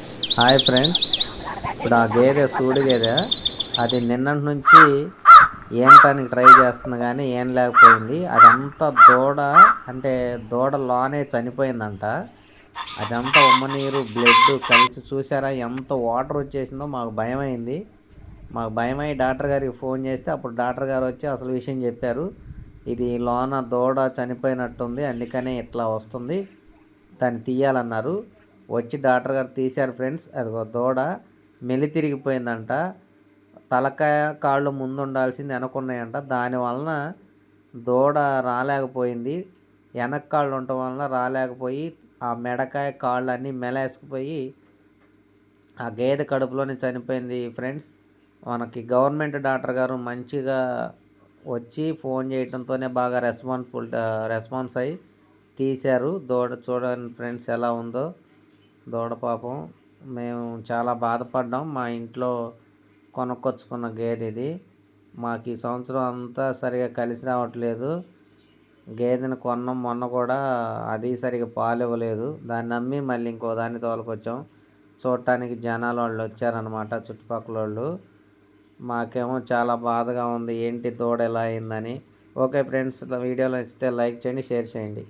Hi friends. ఇప్పుడు ఆ గేదె సూడి గేదె. అది నిన్నటి నుంచి ఏంటానికి ట్రై చేస్తుంది కానీ ఏం లేకపోయింది. అదంతా దూడ అంటే దూడ లోనే చనిపోయిందంట. అదంతా ఉమ్మనీరు బ్లడ్ కలిసి చూసారా ఎంత వాటర్ వచ్చేసిందో మాకు భయం అయింది మాకు భయమై డాక్టర్ గారికి ఫోన్ చేస్తే అప్పుడు డాక్టర్ గారు వచ్చి అసలు విషయం చెప్పారు. ఇది లోన దూడ చనిపోయినట్టుంది అందుకనే ఇట్లా వస్తుంది. దాన్ని తీయాలన్నారు. వచ్చి డాక్టర్ గారు తీశారు ఫ్రెండ్స్. అదిగో దూడ మెలి తిరిగిపోయిందంట. తలకాయ కాళ్ళు ముందు ఉండాల్సింది వెనకున్నాయంట దానివలన దూడ రాలేకపోయింది. వెనక కాళ్ళు ఉండటం వలన రాలేకపోయి ఆ మెడకాయ కాళ్ళు అన్నీ మెలేసుకుపోయి ఆ గేదె కడుపులోనే చనిపోయింది ఫ్రెండ్స్. మనకి గవర్నమెంట్ డాక్టర్ గారు మంచిగా వచ్చి ఫోన్ చేయడంతోనే బాగా రెస్పాన్సిబుల్ రెస్పాన్స్ అయ్యి తీశారు. దూడ చూడండి ఫ్రెండ్స్ ఎలా ఉందో. దూడ పాపం. మేము చాలా బాధపడ్డాం. మా ఇంట్లో కొనుక్కొచ్చుకున్న గేదె ఇది. మాకు ఈ సంవత్సరం అంతా సరిగా కలిసి రావట్లేదు. గేదెని కొన్నాం. మొన్న కూడా అది సరిగా పాలు ఇవ్వలేదు. దాన్ని నమ్మి మళ్ళీ ఇంకో దాన్ని తోలుకొచ్చాం. చూడటానికి జనాలు వాళ్ళు వచ్చారనమాట చుట్టుపక్కల వాళ్ళు. మాకేమో చాలా బాధగా ఉంది. ఏంటి దూడ ఎలా అయిందని. ఓకే ఫ్రెండ్స్ వీడియోలో నచ్చితే లైక్ చేయండి షేర్ చేయండి.